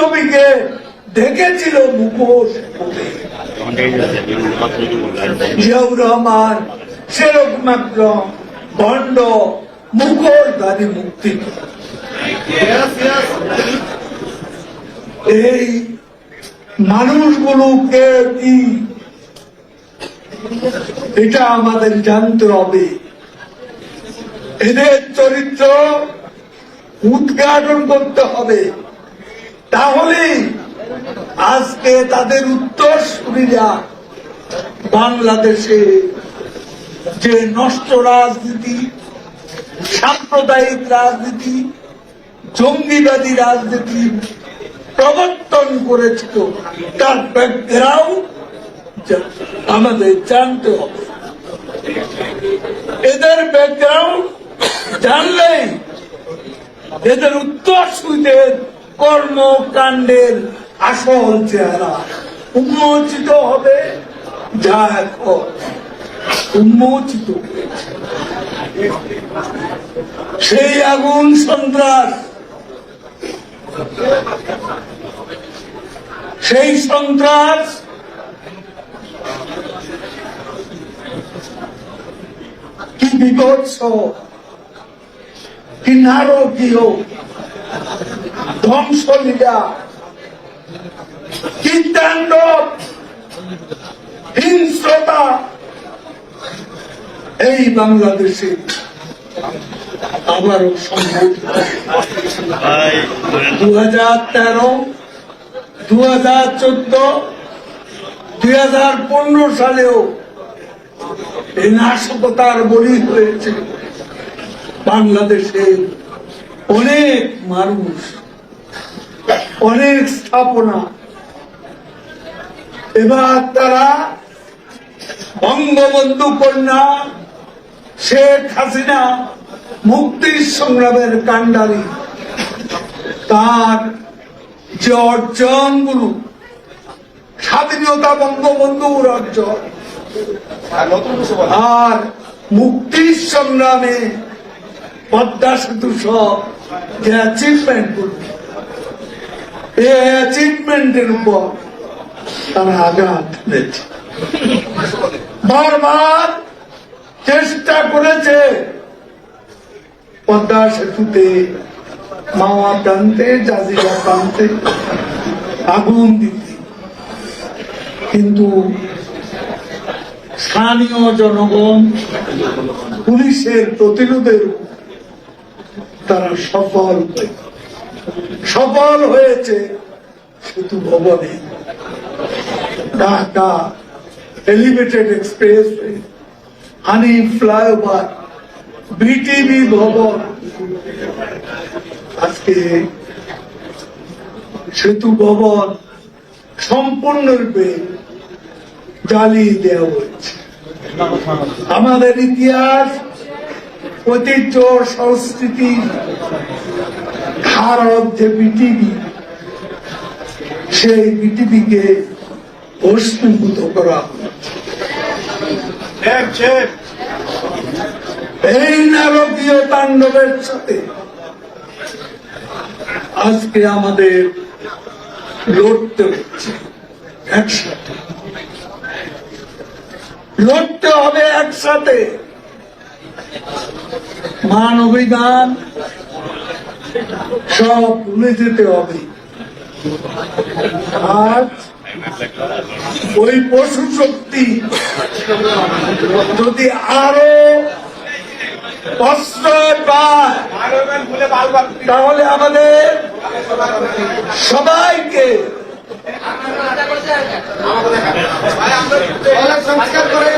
লিচ্ছবিকে ঢেকেছিল মুখোশ জিয়াউর রহমান সেরকম একজন ভণ্ড মুখোশধারী মুক্তি। এই মানুষগুলোকে কি? এটা আমাদের জানতে হবে। এদের চরিত্র উদ্ঘাটন করতে হবে। তাহলে আজকে তাদের উত্তর সুবিধা বাংলাদেশে যে নষ্ট রাজনীতি, সাম্প্রদায়িক রাজনীতি, জঙ্গিবাদী রাজনীতি প্রবর্তন করেছিল, তার ব্যাকগ্রাউন্ড আমাদের জানতে হবে। এদের ব্যাকগ্রাউন্ড জানলেই এদের উত্তর সুইদের কর্মকাণ্ডের আসল চেহারা উন্মোচিত হবে। যা এখন উন্মোচিত সেই আগুন সন্ত্রাস, সেই সন্ত্রাস কি বিভৎস কি নারকীয় ধ্বংসলীলা কি তাণ্ডব হিংস্রতা এই বাংলাদেশে আবারও সম্ভব দু হাজার তেরো দু হাজার চোদ্দ দুই হাজার পনেরো সালেও এই নাশকতার বলি হয়েছে। বাংলাদেশে অনেক মানুষ অনেক স্থাপনা। এবার তারা বঙ্গবন্ধু কন্যা শেখ হাসিনা মুক্তির সংগ্রামের কাণ্ডারি। তার যে অর্জনগুলো স্বাধীনতা বঙ্গবন্ধুর অর্জন। আর মুক্তির সংগ্রামে পদ্মা সেতু সব যে অ্যাচিভমেন্টগুলো এই অ্যাচিভমেন্টের উপর তারা আঘাত এনেছে বারবার চেষ্টা করেছে পদ্মা সেতুতে, মাওয়া প্রান্তে, জাজিরা প্রান্তে আগুন দিতে কিন্তু স্থানীয় জনগণ, পুলিশের প্রতিরোধের তারা সফল হয়েছে। সফল হয়েছে। সেতু ভবনে ঢাকা এলিভেটেড এক্সপ্রেস হানি ফ্লাইওভার বিটিভি ভবন। আজকে সেতু ভবন সম্পূর্ণরূপে জ্বালিয়ে দেওয়া হয়েছে। আমাদের ইতিহাস, ঐতিহ্য, সংস্কৃতি ভারত যে বিটিভি সেই পৃথিবীকে ভস্মীভূত করা। এই নারকীয় তাণ্ডবের সাথে আজকে আমাদের লড়তে হচ্ছে একসাথে। লড়তে হবে একসাথে। মান অভিধান সব ভুলে যেতে হবে। আজ ওই পশু শক্তি যদি আরও তাহলে আমাদের সবাইকে আপনারা জয় জয় কি বলেন